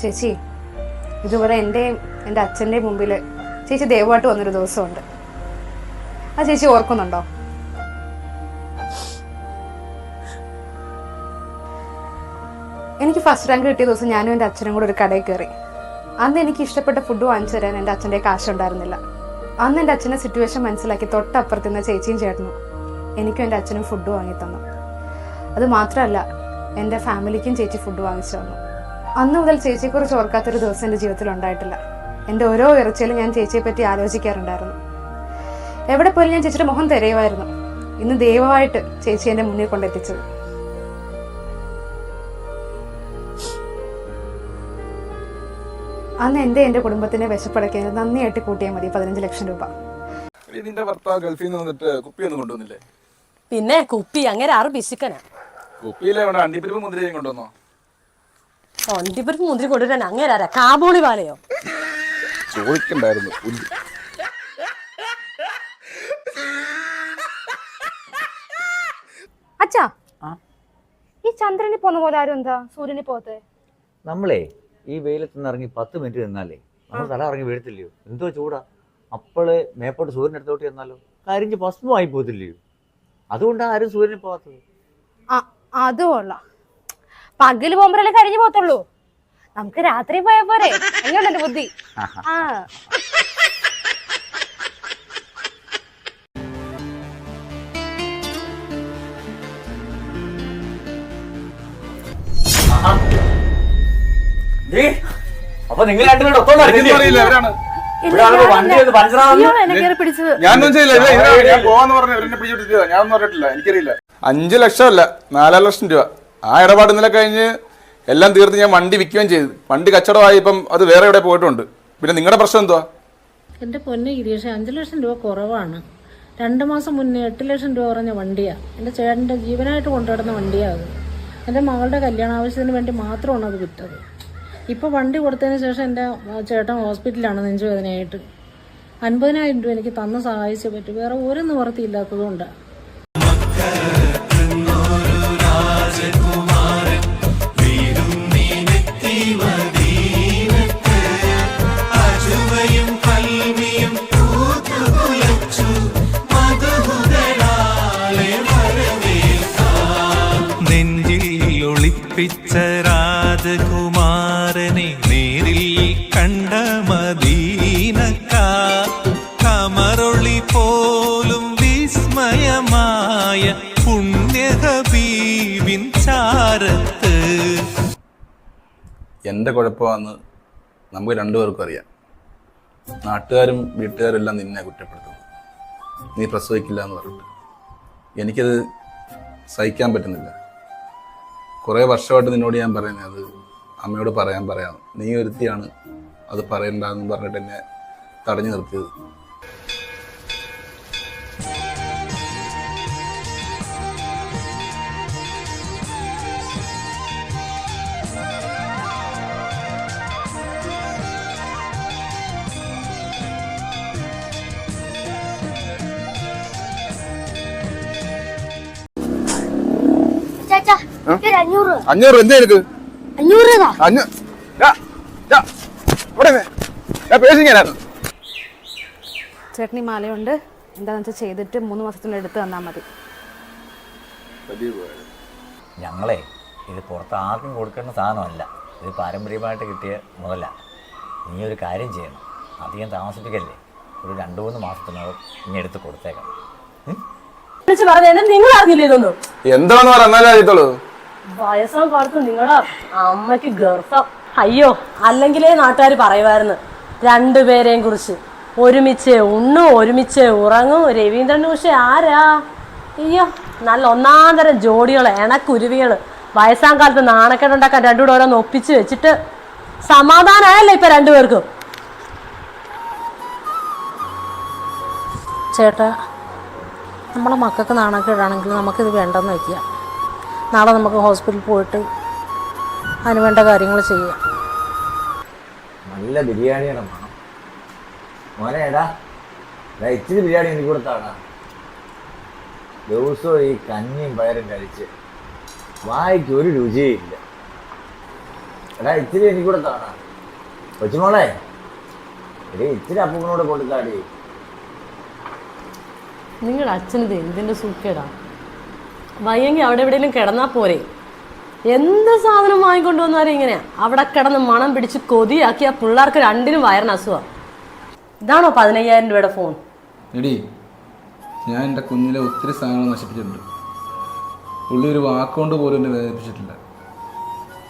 ചേച്ചി ഇതുപോലെ എന്റെയും എന്റെ അച്ഛന്റെയും മുമ്പിൽ ചേച്ചി ദയവായിട്ട് വന്നൊരു ദിവസമുണ്ട്. ആ ചേച്ചി ഓർക്കുന്നുണ്ടോ? എനിക്ക് ഫസ്റ്റ് റാങ്ക് കിട്ടിയ ദിവസം ഞാനും എന്റെ അച്ഛനും കൂടെ ഒരു കടയിൽ കയറി. അന്ന് എനിക്ക് ഇഷ്ടപ്പെട്ട ഫുഡ് വാങ്ങിച്ചു തരാൻ എന്റെ അച്ഛന്റെ കാശുണ്ടായിരുന്നില്ല. അന്ന് എന്റെ അച്ഛന്റെ സിറ്റുവേഷൻ മനസ്സിലാക്കി തൊട്ടപ്പുറത്ത് നിന്ന് ചേച്ചിയും ചേട്ടനും എനിക്കും എന്റെ അച്ഛനും ഫുഡ് വാങ്ങി തന്നു. അത് മാത്രമല്ല എന്റെ ഫാമിലിക്കും ചേച്ചി ഫുഡ് വാങ്ങിച്ചു തന്നു. അന്ന് മുതൽ ചേച്ചിയെക്കുറിച്ച് ഓർക്കാത്തൊരു ദിവസം എന്റെ ജീവിതത്തിൽ ഉണ്ടായിട്ടില്ല. എന്റെ ഓരോ ഇറച്ചിയിലും ഞാൻ ചേച്ചിയെ പറ്റി ആലോചിക്കാറുണ്ടായിരുന്നു. എവിടെ പോലും ഞാൻ ചേച്ചിയുടെ മുഖം തിരയുമായിരുന്നു. ഇന്ന് ദൈവമായിട്ട് ചേച്ചി എന്റെ മുന്നിൽ കൊണ്ടെത്തിച്ചത്. അന്ന് എന്റെ എന്റെ കുടുംബത്തിന്റെ വിശപ്പടക്കാൻ നന്ദിയായിട്ട് കൂട്ടിയാൽ മതി പതിനഞ്ച് ലക്ഷം രൂപ. ഇതിന്റെ നിന്റെ ഭർത്താവ് ഗൾഫിൽ നിന്ന് വന്നിട്ട് കുപ്പിയൊന്നും കൊണ്ടുവന്നില്ലേ? പിന്നെ കുപ്പി അങ്ങനെ ആറ് പിശുക്കനാ. കുപ്പിയിലെ അണ്ടിപ്പരിപ്പ് മുന്തിരിയും കൊണ്ടുവന്നോ? ഒണ്ടിപ്പരിപ്പ് മുന്തിരി കൊണ്ടുവരാൻ അങ്ങേരാരാ കാബോളി പാലയോ? ചോദിക്കണ്ടായിരുന്നു. പുല്ല്. അച്ഛാ ഈ ചന്ദ്രനെ പോന്ന പോലെ ആരും എന്താ? സൂര്യനെ പോകത്തെ? നമ്മളേ ഈ വെയിലത്ത് നിന്ന് ഇറങ്ങി പത്ത് മിനിറ്റ് നിന്നാലേ നമ്മൾ തല ഇറങ്ങി വീഴത്തില്ലയോ? എന്തോ ചൂടാ. അപ്പോൾ മേപ്പോട്ട് സൂര്യൻ അടുത്തോട്ട് ചെന്നാലോ? കരിഞ്ഞ് ഭസ്മമായി പോകത്തില്ലയോ? അതുകൊണ്ടാണ് ആരും സൂര്യനെ പോകാത്തത്. അത് കൊള്ളാം പകൽ പോകുമ്പോഴല്ലേ കഴിഞ്ഞു പോത്തുള്ളൂ നമുക്ക് രാത്രി പോയ പോരെ. എങ്ങനെയുണ്ട് ബുദ്ധി. ആ. അപ്പൊ നിങ്ങൾ രണ്ടുപേരും ഞാനൊന്നും ചെയ്യില്ല ഞാൻ പോവാന്ന് പറഞ്ഞു പിടിച്ചിട്ടില്ല ഞാനൊന്നും പറഞ്ഞിട്ടില്ല എനിക്കറിയില്ല. അഞ്ചു ലക്ഷം അല്ല നാലര ലക്ഷം രൂപ. ആ ഇടപാട് ഇന്നലെ കഴിഞ്ഞ് എല്ലാം തീർത്ത് ഞാൻ വണ്ടി വിൽക്കുകയും ചെയ്തു. വണ്ടി കച്ചവടമായി ഇപ്പം അത് വേറെ എവിടെ പോയിട്ടുണ്ട്? പിന്നെ നിങ്ങളുടെ പ്രശ്നം എന്തുവാ? എന്റെ പൊന്നെ ഗിരീഷ് അഞ്ച് ലക്ഷം രൂപ കുറവാണ്. രണ്ട് മാസം മുന്നേ എട്ട് ലക്ഷം രൂപ കുറഞ്ഞ വണ്ടിയാണ് എന്റെ ചേട്ടന്റെ ജീവനായിട്ട് കൊണ്ടുവരുന്ന വണ്ടിയാ അത്. എന്റെ മകളുടെ കല്യാണ ആവശ്യത്തിന് വേണ്ടി മാത്രമാണ് അത് വിറ്റത്. ഇപ്പോൾ വണ്ടി കൊടുത്തതിന് ശേഷം എന്റെ ചേട്ടൻ ഹോസ്പിറ്റലിലാണ് നെഞ്ചുവേദനയായിട്ട്. അൻപതിനായിരം രൂപ എനിക്ക് തന്ന് സഹായിച്ചേ പറ്റൂ. വേറെ ഒരു നിവർത്തിയില്ലാത്തതുകൊണ്ടാണ് എന്റെ കുഴപ്പമാണെന്ന് നമുക്ക് രണ്ടുപേർക്കും അറിയാം. നാട്ടുകാരും വീട്ടുകാരും എല്ലാം നിന്നെ കുറ്റപ്പെടുത്തുന്നു. നീ പ്രസവിക്കില്ല എന്ന് പറഞ്ഞിട്ട്. എനിക്കത് സഹിക്കാൻ പറ്റുന്നില്ല. കുറേ വർഷമായിട്ട് നിന്നോട് ഞാൻ പറയുന്നത് അത് അമ്മയോട് പറയാൻ പറയാം. നീ ഒരുത്തിയാണ് അത് പറയണ്ടെന്ന് പറഞ്ഞിട്ട് എന്നെ തടഞ്ഞു നിർത്തിയത്. അഞ്ഞൂറ്. എന്താ എനിക്ക് ചേട്ടനി മാലയുണ്ട്. എന്താന്ന് വെച്ചാൽ ചെയ്തിട്ട് മൂന്ന് മാസത്തിനുള്ളിൽ എടുത്ത് തന്നാൽ മതി. ഞങ്ങളെ ഇത് പുറത്ത് ആർക്കും കൊടുക്കേണ്ട സാധനമല്ല. ഇത് പാരമ്പര്യമായിട്ട് കിട്ടിയ മുതല. നീ ഒരു കാര്യം ചെയ്യണം. അധികം താമസിപ്പിക്കല്ലേ? ഒരു രണ്ട് മൂന്ന് മാസത്തിനകം ഇനി എടുത്ത് കൊടുത്തേക്കാം എന്താണെന്ന് പറഞ്ഞാലേ അറിയത്തുള്ളൂ. വയസ്സാം കാലത്ത് നിങ്ങളുടെ അമ്മയ്ക്ക് ഗർഭം. അയ്യോ അല്ലെങ്കിലേ നാട്ടുകാർ പറയുമായിരുന്നു രണ്ടുപേരെയും കുറിച്ച്. ഒരുമിച്ച് ഉണ്ണും ഒരുമിച്ച് ഉറങ്ങും. രവീന്ദ്രൻ ഉഷ ആരാ? അയ്യോ നല്ല ഒന്നാം തരം ജോഡികൾ എണക്കുരുവികൾ വയസ്സാം കാലത്ത് നാണക്കേടുണ്ടാക്കാൻ രണ്ടുകൂടെ ഓരോന്ന് ഒപ്പിച്ച് വെച്ചിട്ട് സമാധാനമായല്ലോ ഇപ്പൊ രണ്ടുപേർക്കും? ചേട്ടാ നമ്മളെ മക്കൾക്ക് നാണക്കേടാണെങ്കിൽ നമുക്കിത് വേണ്ടെന്ന് വയ്ക്കുക നാളെ നമുക്ക് ഹോസ്പിറ്റലിൽ പോയിട്ട് അതിന് വേണ്ട കാര്യങ്ങൾ ചെയ്യാം. നല്ല ബിരിയാണിയുടെ മണം. മോനെ എടാ ഇച്ചിരി ബിരിയാണി എനിക്ക് കൊടുത്താടാ. ദിവസവും ഈ കഞ്ഞിയും പയറും കഴിച്ച് വായിക്ക് ഒരു രുചിയില്ല എടാ ഇച്ചിരി എനിക്ക് കൊടുത്താടാ. താടാ കൊച്ചുമോളെ എടേ ഇച്ചിരി അപ്പൂപ്പനോട് കൊടുത്താടി. നിങ്ങളുടെ അച്ഛനിത് എന്തിന്റെ സൂക്കേടാ? വയ്യെങ്കിൽ അവിടെ എവിടെയെങ്കിലും കിടന്നാ പോരെ. എന്ത് സാധനം വാങ്ങിക്കൊണ്ട് വന്നാലും ഇങ്ങനെ അവിടെ കിടന്ന് മണം പിടിച്ച് കൊതിയാക്കി ആ പിള്ളേർക്ക് രണ്ടിനും വയറിന് അസുഖം. ഇതാണോ പതിനയ്യായിരം രൂപയുടെ ഫോൺ എടി ഞാൻ എന്റെ കുഞ്ഞിലെ ഒത്തിരി സാധനങ്ങൾ നശിപ്പിച്ചിട്ടുണ്ട്. പുള്ളി ഒരു വാക്കുകൊണ്ട് പോലും എന്നെ വേദനിപ്പിച്ചിട്ടില്ല.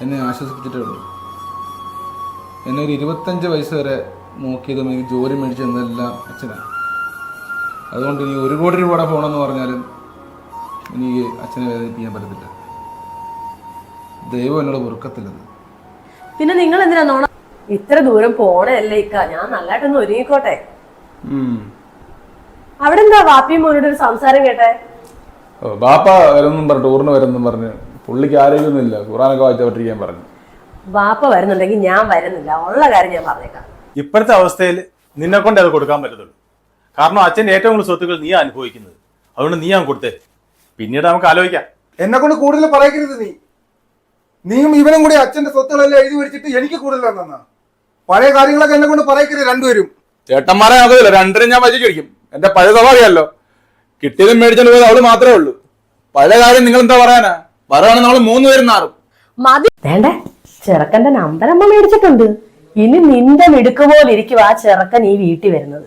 എന്നെ ആശ്വസിപ്പിച്ചിട്ടേ ഉള്ളൂ. എന്നെ ഒരു ഇരുപത്തഞ്ച് വയസ്സ് വരെ നോക്കിയതും എനിക്ക് ജോലി മേടിച്ചു അച്ഛനാണ്. അതുകൊണ്ട് ഇനി ഒരു കോടി രൂപയുടെ ഫോണെന്ന് പറഞ്ഞാലും എനിക്ക് അച്ഛനെ വേദനിപ്പിക്കാൻ പറ്റത്തില്ല. ദൈവം എന്നോട് പൊറുക്കത്തില്ലത്. പിന്നെ നിങ്ങൾ എന്തിനാ നോണ ഇത്ര ദൂരം പോണല്ലേ ഇക്ക. ഞാൻ നല്ലതായിട്ടൊന്ന് ഒരുങ്ങിക്കോട്ടെ. അവിടെ എന്താ വാപ്പിയും മോനോട് ഒരു സംസാരം കേട്ടെ? ഓ, ബാപ്പ വരുന്നും പറഞ്ഞു ടൂറിന് വരുന്നും പറഞ്ഞു. പുള്ളിക്ക് ആരോഗ്യമൊന്നുമില്ല. ഖുറാനൊക്കെ വായിച്ചവട്ടിരിക്കാൻ പറഞ്ഞു. വാപ്പ വരുന്നുണ്ടെങ്കിൽ ഞാൻ വരുന്നില്ല. ഉള്ള കാര്യം ഞാൻ പറഞ്ഞേക്കാം. ഇപ്പോഴത്തെ അവസ്ഥയിൽ നിന്നെ കൊണ്ട് അത് കൊടുക്കാൻ പറ്റത്തുള്ളൂ. കാരണം അച്ഛന്റെ ഏറ്റവും കൂടുതൽ സ്വത്തുക്കൾ നീ അനുഭവിക്കുന്നത്. അതുകൊണ്ട് നീ ഞാൻ കൊടുത്തേ. പിന്നീട് നമുക്ക് ആലോചിക്കാം. എന്നെ കൊണ്ട് കൂടുതൽ പറയരുത് നീ. നീയും ഇവനും കൂടി അച്ഛന്റെ സ്വത്തുകളെല്ലാം എഴുതി വെച്ചിട്ട് എനിക്ക് കൂടുതൽ തന്നാ പഴയ കാര്യങ്ങളൊക്കെ എന്നെ കൊണ്ട് പറയരുത് രണ്ടുപേരും. ചേട്ടന്മാരെ ആകത്തില്ല രണ്ടിനും ഞാൻ കഴിക്കും എന്റെ പഴയ സ്വഭാവിയല്ലോ. കിട്ടിയതും മേടിച്ചോണ്ട് പോയത് അവൾ മാത്രമേ ഉള്ളൂ. പഴയ കാര്യം നിങ്ങൾ എന്താ പറയാനാ? പറയുകയാണെങ്കിൽ നമ്മൾ മൂന്ന് പേരും നാറും. മതി. വേണ്ടേ? ചെറുക്കന്റെ നമ്പർ അമ്മ മേടിച്ചിട്ടുണ്ട്. ഇനി നിന്റെ മിടുക്ക് പോലെ ഇരിക്കും ആ ചെറുക്കൻ ഈ വീട്ടിൽ വരുന്നത്.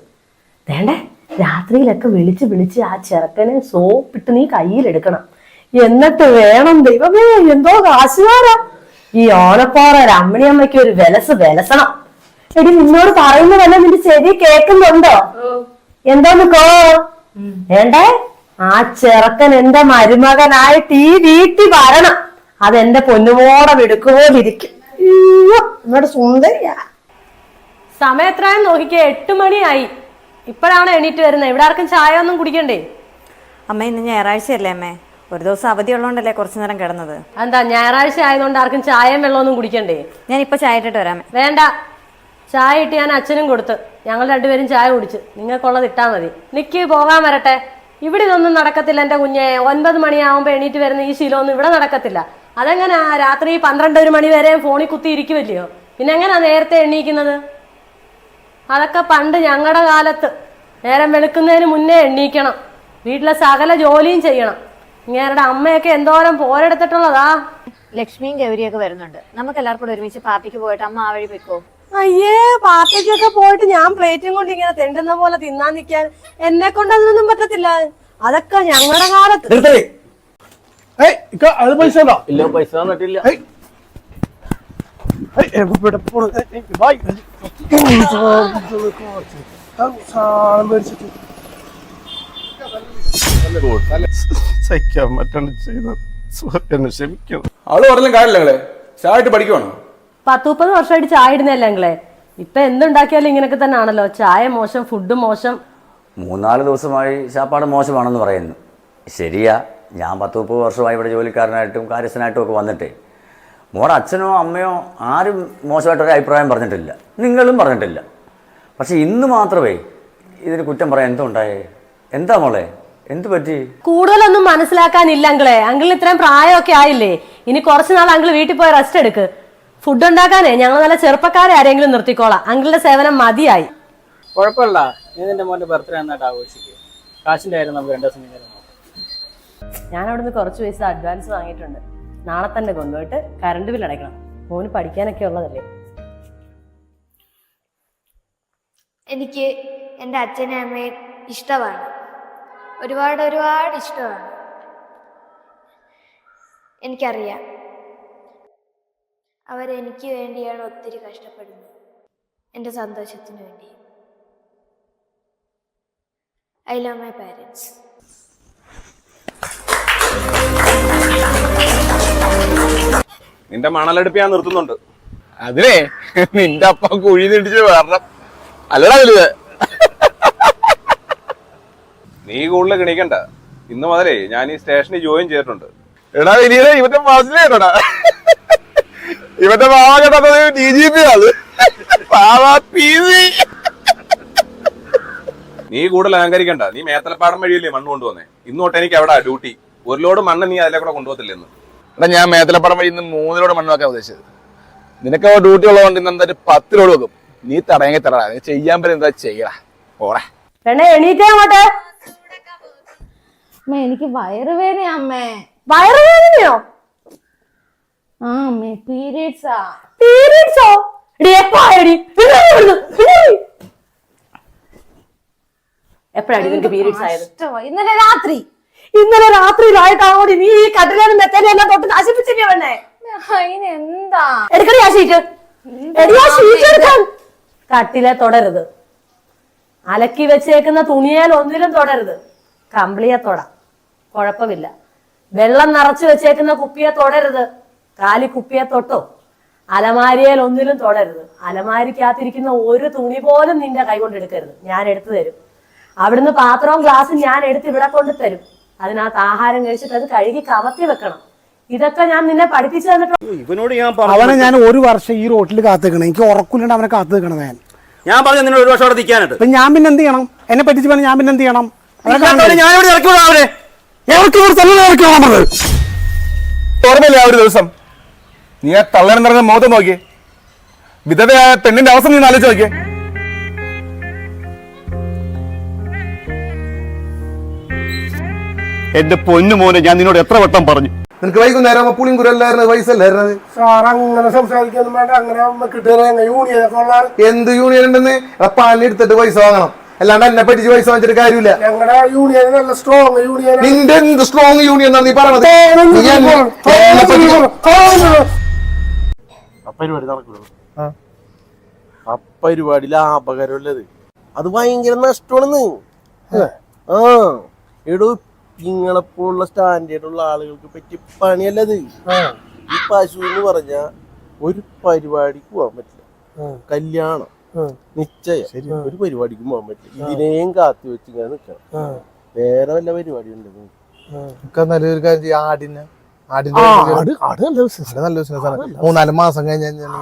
വേണ്ടേ? രാത്രിയിലൊക്കെ വിളിച്ച് വിളിച്ച് ആ ചെറുക്കനെ സോപ്പിട്ട് നീ കയ്യിലെടുക്കണം. എന്നിട്ട് വേണം ദൈവമേ എന്തോ കാശുകാരാ. ഈ ഓനപ്പാറ രമണിയമ്മയ്ക്ക് ഒരു വിലസ് വിലസണം. എടി നിന്നോട് പറയുന്നതല്ല നിന്റെ ചെവി കേൾക്കുന്നുണ്ടോ? എന്താന്ന് കോ വേണ്ടേ ആ ചെറുക്കൻ എന്റെ മരുമകനായിട്ട് ഈ വീട്ടിൽ വരണം. അതെന്റെ പൊന്നുമോടെ വിടുക്കുപോലിരിക്കും ഇരിക്കും എന്നോട് സുന്ദരിയാ. സമയം എത്രയും നോക്കിക്കേ എട്ട് മണിയായി. ഇപ്പോഴാണ് എണീറ്റ് വരുന്നത്? ഇവിടെ ആർക്കും ചായ ഒന്നും കുടിക്കണ്ടേ? അമ്മ ഇന്ന് ഞായറാഴ്ചയല്ലേ അമ്മേ? ഒരു ദിവസം അവധി ഉള്ളതുകൊണ്ടല്ലേ കുറച്ചു നേരം കിടന്നത്. എന്താ ഞായറാഴ്ച ആയതുകൊണ്ട് ആർക്കും ചായയും വെള്ളമൊന്നും കുടിക്കണ്ടേ? ഞാൻ ഇപ്പൊ ചായ ഇട്ടിട്ട് വരാമേ വേണ്ട. ചായ ഇട്ട് ഞാൻ അച്ഛനും കൊടുത്ത്. ഞങ്ങൾ രണ്ടുപേരും ചായ കുടിച്ച്. നിങ്ങൾക്കുള്ളത് ഇട്ടാ മതി. നിക്ക് പോകാൻ വരട്ടെ. ഇവിടെ ഇതൊന്നും നടക്കത്തില്ല എന്റെ കുഞ്ഞെ. ഒൻപത് മണിയാവുമ്പോ എണീറ്റ് വരുന്ന ഈ ശീലമൊന്നും ഇവിടെ നടക്കത്തില്ല. അതെങ്ങനെ? രാത്രി പന്ത്രണ്ട് ഒരു മണി വരെ ഫോണിൽ കുത്തി ഇരിക്കുമല്ലയോ പിന്നെ എങ്ങനെയാ നേരത്തെ എണ്ണീക്കുന്നത് അതൊക്കെ പണ്ട് ഞങ്ങളുടെ കാലത്ത്. നേരം വെളുക്കുന്നതിന് മുന്നേ എണ്ണീക്കണം. വീട്ടിലെ സകല ജോലിയും ചെയ്യണം. ഇങ്ങേരുടെ അമ്മയൊക്കെ എന്തോരം പോരെടുത്തിട്ടുള്ളതാ. ലക്ഷ്മിയും ഗൗരിയൊക്കെ വരുന്നുണ്ട്. നമുക്ക് എല്ലാവർക്കും കൂടെ ഒരുമിച്ച് പാർട്ടിക്ക് പോയിട്ട് അമ്മ ആ വഴി വെക്കോ അയ്യേ പാർട്ടിക്കൊക്കെ പോയിട്ട് ഞാൻ പ്ലേറ്റും കൊണ്ട് ഇങ്ങനെ തെണ്ടുന്ന പോലെ തിന്നാൻ നിൽക്കാൻ എന്നെ കൊണ്ട് അതിനൊന്നും പറ്റത്തില്ല. അതൊക്കെ ഞങ്ങളുടെ കാലത്ത്. പൈസ ഇല്ല പൈസ എവിടെ പോണു? സാധനം മേടിച്ചിട്ട് സഹിക്കാൻ പറ്റാണ്ട് ചെയ്ത എന്നെ ക്ഷമിക്കണം അവൾ പറഞ്ഞാലും കാര്യമില്ല നിങ്ങളെ ചായട്ട് പഠിക്കുവാണോ? പത്ത് മുപ്പത് വർഷമായിട്ട് ചായ ഇടുന്നല്ലേ ഞങ്ങളെ ഇപ്പൊ എന്തുണ്ടാക്കിയാലും ഇങ്ങനൊക്കെ തന്നെ ആണല്ലോ ചായ മോശം ഫുഡ് മോശം. മൂന്നാൽ ദിവസമായി ചാപ്പാട് മോശമാണെന്ന് പറയുന്നു. ശരിയാ ഞാൻ പത്ത് മുപ്പത് വർഷമായി ഇവിടെ ജോലിക്കാരനായിട്ടും കാര്യസ്ഥനായിട്ടും ഒക്കെ വന്നിട്ടേ. മോടെ അച്ഛനോ അമ്മയോ ആരും മോശമായിട്ടൊരു അഭിപ്രായം പറഞ്ഞിട്ടില്ല. നിങ്ങളും പറഞ്ഞിട്ടില്ല. പക്ഷേ ഇന്ന് മാത്രമേ ഇതിന് കുറ്റം പറയാൻ എന്തുണ്ടായേ എന്താ മോളെ? എന്ത് പറ്റി? കൂടുതലൊന്നും മനസ്സിലാക്കാനില്ല അങ്കിളെ. അങ്കിളിന് ഇത്രയും പ്രായമൊക്കെ ആയില്ലേ? ഇനി കുറച്ച് നാൾ അങ്കിൾ വീട്ടിൽ പോയി റെസ്റ്റ് എടുക്ക്. ഫുഡ് ഉണ്ടാക്കാനേ ഞങ്ങൾ നല്ല ചെറുപ്പക്കാരെ ആരെങ്കിലും നിർത്തിക്കോളാം. അങ്കിളിന്റെ സേവനം മതിയായി. കുഴപ്പമില്ല. നിന്റെ മോന്റെ ബർത്ത്ഡേ നന്നായിട്ട് ആഘോഷിക്കുക കാശിന്റെ കാര്യം നമുക്ക് രണ്ടു ദിവസം നോക്കാം. ഞാൻ അവിടുന്ന് കുറച്ച് പൈസ അഡ്വാൻസ് വാങ്ങിയിട്ടുണ്ട്. നാളെ തന്നെ കൊണ്ടുപോയിട്ട് കറണ്ട് ബിൽ അടയ്ക്കണം. മോന് പഠിക്കാനൊക്കെ ഉള്ളതല്ലേ? എനിക്ക് എന്റെ അച്ഛനെ അമ്മയെ ഇഷ്ടമാണ്. ഒരുപാട് ഒരുപാട് ഇഷ്ടമാണ്. എനിക്കറിയാം. അവരെനിക്ക് വേണ്ടിയാണ് ഒത്തിരി കഷ്ടപ്പെടുന്നത്. എന്റെ സന്തോഷത്തിന് വേണ്ടി ഐ ലവ് മൈ പാരൻസ് നിന്റെ മണലെടുപ്പ് ഞാൻ നിർത്തുന്നുണ്ട്. അതിനെ നിന്റെ അപ്പ കുഴി തിടിച്ച് വരണം. അല്ലടാ വലുത് നീ കൂടുതൽ കിണിക്കണ്ട ഇന്ന് മുതലേ ഞാൻ ഈ സ്റ്റേഷനിൽ ജോയിൻ ചെയ്തിട്ടുണ്ട്. എടാ വിനീത ഇവന്റെ മാസിലേടാ ഇവന്റെ മാവ കേട്ടത് ഡി ജി പി ആണ്. നീ കൂടുതൽ അലങ്കരിക്കണ്ട. നീ മേത്തലപ്പാടം വഴിയല്ലേ മണ്ണ് കൊണ്ടുവന്നേ. ഇന്നോട്ട് എനിക്ക് എവിടാ ഡ്യൂട്ടി ഒരു ലോഡ് മണ്ണ് നീ അതിലെ കൂടെ കൊണ്ടുപോകത്തില്ലെന്ന്. എടാ ഞാൻ മേത്തലപ്പടം വഴി ഇന്ന് മൂന്നിലോട് മണ്ണ് വെക്കാൻ ഉദ്ദേശിച്ചത്. നിനക്ക് ഡ്യൂട്ടി ഉള്ളതുകൊണ്ട് ഇന്ന് എന്തായാലും പത്തിലോട് രൂപ വെക്കും. നീ തടയെങ്കിൽ തടടാ നീ ചെയ്യാൻ പറ്റും എന്താ ചെയ്യടാ. ഓടെ പെണ്ണെ എണീറ്റേ അങ്ങോട്ട്. അമ്മ എനിക്ക് വയറുവേദന അമ്മേ. വയറുവേദനയോ? ആ അമ്മേ പീരീഡ്സാ പീരീഡ്സോ എപ്പോഴാണ് പീരീഡ്സ് ആയത്? ഇന്നലെ രാത്രി. ഇന്നലെ രാത്രിയിലായിട്ടാണോടി നീ ഈ കടലും മെത്തേനും എല്ലാം തൊട്ട് നശിപ്പിച്ചില്ലേ പെണ്ണെ എടുക്കടി ആ ഷീറ്റ്. എടി ആ ഷീറ്റ് എടുക്കാൻ. കട്ടിലെ തുടരുത്. അലക്കി വെച്ചേക്കുന്ന തുണിയാൽ ഒന്നിലും തുടരുത്. കമ്പിളിയെ തൊട. കുഴപ്പമില്ല. വെള്ളം നിറച്ചു വെച്ചേക്കുന്ന കുപ്പിയെ തൊടരുത്. കാലി കുപ്പിയെ തൊട്ടോ. അലമാരിയേൽ ഒന്നിലും തൊടരുത്. അലമാരിക്കകത്തിരിക്കുന്ന ഒരു തുണി പോലും നിന്റെ കൈ കൊണ്ട് എടുക്കരുത്. ഞാൻ എടുത്തു തരും. അവിടുന്ന് പാത്രവും ഗ്ലാസും ഞാൻ എടുത്ത് ഇവിടെ കൊണ്ട് തരും അതിനകത്ത് ആഹാരം കഴിച്ചിട്ട് അത് കഴുകി കമത്തി വെക്കണം. ഇതൊക്കെ ഞാൻ നിന്നെ പഠിപ്പിച്ചു തന്നിട്ടുണ്ട്. ഇവനോട് ഞാൻ അവനെ ഞാൻ ഒരു വർഷം ഈ റോട്ടിൽ കാത്തുക്കണം എനിക്ക് ഉറക്കില്ലാണ്ട് അവനെ കാത്തു നിൽക്കണം ഞാൻ ഞാൻ പറഞ്ഞു നിന്നോട് ഒരു വർഷം അവിടെ നിൽക്കാനായിട്ട്. അപ്പൊ ഞാൻ പിന്നെ എന്ത് ചെയ്യണം? എന്നെ പറ്റിച്ച് പറഞ്ഞു ഞാൻ പിന്നെ എന്ത് ചെയ്യണം? ഞാൻ ഇവിടെ ഇറക്കി വിടാം അവനെ ഇറക്കി കൊടുത്തല്ലേ ഇറക്കി ഓർമ്മയില്ല ആ ഒരു ദിവസം? നീ ആ തള്ളനം നിറഞ്ഞ മുഖത്ത് നോക്കിയേ. വിധവയായ പെണ്ണിന്റെ അവസ്ഥ നീ ആലോചിച്ച് നോക്കിയേ. എന്റെ പൊന്നു മോനെ ഞാൻ നിന്നോട് എത്ര വട്ടം പറഞ്ഞു നിനക്ക് വൈകുന്നേരം പുളിയും കുരല്ലായിരുന്നു പൈസ അല്ലായിരുന്നത് സാർ അങ്ങനെ സംസാരിക്കൊന്നും വേണ്ട അങ്ങനെ യൂണിയനൊക്കെ ഉള്ള എന്ത് യൂണിയൻ ഉണ്ടെന്ന് ആ പാലിന് എടുത്തിട്ട് പൈസ വാങ്ങണം അല്ലാണ്ട് എന്നെ പറ്റിച്ച് പൈസ വാങ്ങിച്ചിട്ട് കാര്യമില്ല ഞങ്ങളുടെ യൂണിയൻ നല്ല സ്ട്രോങ് യൂണിയൻ നിന്റെ എന്ത് സ്ട്രോങ് യൂണിയൻ നീ പറഞ്ഞത് പരിപാടി നടക്കുള്ളൂ ആ അത് ഭയങ്കര നഷ്ടമാണെന്ന് ആ എടോ നിങ്ങളെപ്പോലുള്ള സ്റ്റാൻഡേർഡ് ഉള്ള ആളുകൾക്ക് പറ്റിയ പണിയല്ലത് ഈ പശു എന്ന് പറഞ്ഞ ഒരു പരിപാടിക്ക് പോകാൻ പറ്റില്ല. കല്യാണം. നിശ്ചയം. ഒരു പരിപാടിക്കും പോകാൻ പറ്റില്ല. ഇതിനെയും കാത്തി വെച്ച് ഇങ്ങനെ നിൽക്കണം വേറെ വല്ല പരിപാടി ഉണ്ടെന്ന് നല്ലൊരു കാര്യം ചെയ്യ്, ആടിനെ. ആടിന്റെ ആട് ആട് നല്ല ബിസിനസ് നല്ല ബിസിനസ്സാണ് മൂന്നാൽ മാസം കഴിഞ്ഞ് കഴിഞ്ഞാൽ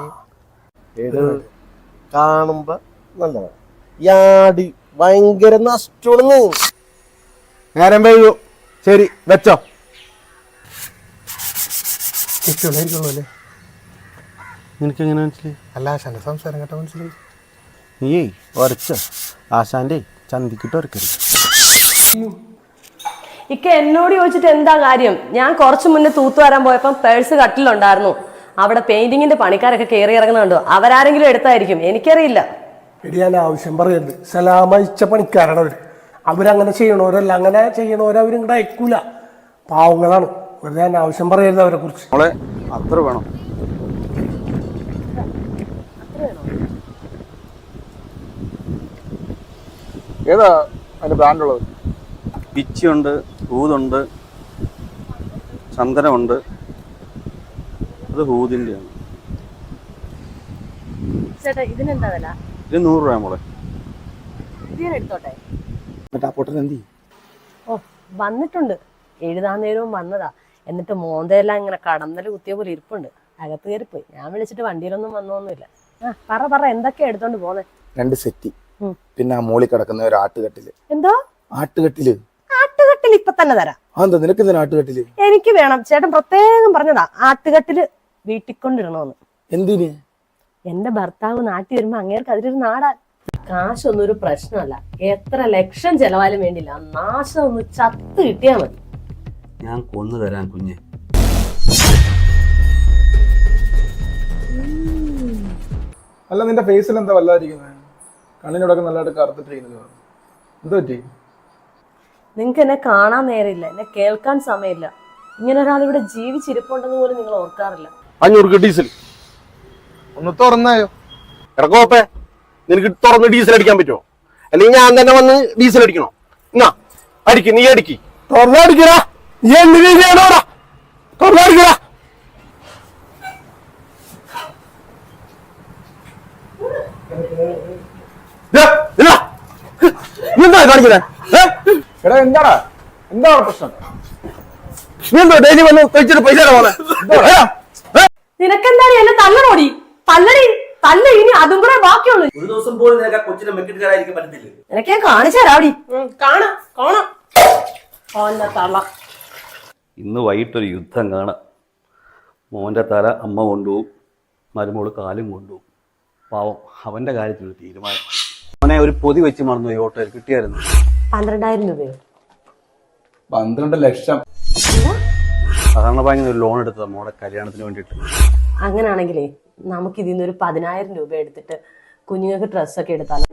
കാണുമ്പോ നല്ലതാണ്. ഈ ആട് ഭയങ്കര നഷ്ടമാണ്. നേരം വൈകു. ശരി വെച്ചോ. അല്ലേ? നിനക്ക് എങ്ങനെ മനസ്സിലായി? അല്ല ആശാന്റെ സംസാരം കേട്ട മനസ്സിലായി. നീയേ ഉരച്ച ആശാന്റെ ചന്തിക്കിട്ട് ഉരക്കരുത് ഇക്ക എന്നോട് ചോദിച്ചിട്ട് എന്താ കാര്യം? ഞാൻ കുറച്ചു മുന്നേ തൂത്തുവരാൻ പോയപ്പം പേഴ്സ് കട്ടിലുണ്ടായിരുന്നു. അവിടെ പെയിന്റിങ്ങിന്റെ പണിക്കാരൊക്കെ കയറി ഇറങ്ങുന്നുണ്ടോ അവരാരെങ്കിലും എടുത്തായിരിക്കും. എനിക്കറിയില്ല. എടി ഞാൻ ആവശ്യം പറയരുത്. സലാമയിച്ച പണിക്കാരാണ് അവർ. അവരങ്ങനെ ചെയ്യണവരല്ല അങ്ങനെ ചെയ്യണവരെ അവരിങ്ങോട്ട് അയക്കൂല. പാവങ്ങളാണ്. വെറുതെ തന്നെ ആവശ്യം പറയരുത് അവരെ കുറിച്ച് അത്ര വേണം. ഏതാ അതിന്റെ ബ്രാൻഡുള്ളത് പിച്ചിയുണ്ട് ഹൂതുണ്ട് ചന്ദനമുണ്ട്. അത് ഹൂതിന്റെയാണ് ചേട്ടാ ഇതിനെന്താ വില? ഇത് നൂറ് രൂപ മോളെ. ഇതിനെടുത്തോട്ടെ എന്നിട്ട് ആ പൊട്ടൻ എന്തി ഓ വന്നിട്ടുണ്ട്. എഴുതാൻ നേരവും വന്നതാ. എന്നിട്ട് മോന്തയെല്ലാം ഇങ്ങനെ കടന്നൽ കുത്തിയ പോലെ ഇരിപ്പുണ്ട്. അകത്ത് കയറിപ്പോയി. ഞാൻ വിളിച്ചിട്ട് വണ്ടിയിലൊന്നും വന്നൊന്നുമില്ല. ആ പറ പറ എന്തൊക്കെയാ എടുത്തോണ്ട് പോന്നെ? രണ്ട് സെറ്റി. പിന്നെ ആ മോളി കിടക്കുന്ന ഒരു ആട്ടുകട്ടിൽ. എന്തോ? ആട്ടുകട്ടിൽ? ആട്ടുകട്ടിൽ ഇപ്പൊ തന്നെ തരാം. അതെന്താ നിനക്ക് എന്തിനാ ആട്ടുകട്ടിൽ? എനിക്ക് വേണം. ചേട്ടൻ പ്രത്യേകം പറഞ്ഞതാ ആട്ടുകട്ടിൽ വീട്ടിക്കൊണ്ടിരണോന്ന് എന്തിന്? എന്റെ ഭർത്താവ് നാട്ടി വരുമ്പോ അങ്ങേർക്ക് അതിലൊരു നാടാ. കാശൊന്നും ഒരു പ്രശ്നമല്ല. എത്ര ലക്ഷം ചെലവാലും വേണ്ടില്ല നാശം ഒന്ന് ചത്ത് കിട്ടിയാ മതി. ഞാൻ കൊന്നു തരാൻ കുഞ്ഞെ. അല്ല നിന്റെ ഫേസിൽ എന്താ വല്ലാതിരിക്കുന്നത് കണ്ണിനോടൊക്കെ നല്ലതായിട്ട് കറുത്തിട്ടിരിക്കുന്നത് എന്താ പറ്റി? നിങ്ങൾക്ക് എന്നെ കാണാൻ നേരമില്ല. എന്നെ കേൾക്കാൻ സമയമില്ല. ഇങ്ങനെ ഒരാൾ ഇവിടെ ജീവിച്ചിരിപ്പുണ്ടെന്ന് പോലും നിങ്ങൾ ഓർക്കാറില്ല. അഞ്ഞൂറ് ഡീസൽ. ഒന്ന് തുറന്നായോ? ഇറക്കോപ്പേ നിനക്ക് തുറന്ന് ഡീസൽ അടിക്കാൻ പറ്റുമോ? അല്ലെങ്കിൽ ഞാൻ തന്നെ വന്ന് ഡീസൽ അടിക്കണോ? എന്നാ അടിക്ക് നീ അടിക്ക്. തുറന്നടിക്കടാ നീ എന്ത് എന്താടാ? എന്താണ് പ്രശ്നം? നിനക്കെന്താണ് എന്നെ തല്ലണോടി തല്ലടി തല്ല ഇനി അതും കൂടെ ബാക്കിയുള്ളൂ. ഒരു ദിവസം പോലും നിനക്ക് ആ കൊച്ചിനെ മെക്കിട്ടുകാരായിരിക്കും പറ്റത്തില്ല? നിനക്ക് ഞാൻ കാണിച്ചു തരാടി. കാണാം കാണാം. ഓന്റെ തള്ള ഇന്ന് വൈകിട്ടൊരു യുദ്ധം കാണാം. മോന്റെ തല അമ്മ കൊണ്ടുപോകും മരുമോൾ കാലും കൊണ്ടുപോകും. പാവം അവന്റെ കാര്യത്തിൽ ഒരു തീരുമാനം. അവനെ ഒരു പൊതി വെച്ച് മറന്നു ഈ ഓട്ടോയിൽ. കിട്ടിയായിരുന്നു. പന്ത്രണ്ടായിരം രൂപയോ? പന്ത്രണ്ട് ലക്ഷം. സാധാരണ ബാങ്കിൽ ഒരു ലോൺ എടുത്തതാണ് മോടെ കല്യാണത്തിന് വേണ്ടിയിട്ട്. അങ്ങനാണെങ്കിലേ നമുക്ക് ഇതിൽ നിന്ന് ഒരു പതിനായിരം രൂപ എടുത്തിട്ട് കുഞ്ഞുങ്ങൾക്ക് ഡ്രസ്സൊക്കെ എടുത്താലോ?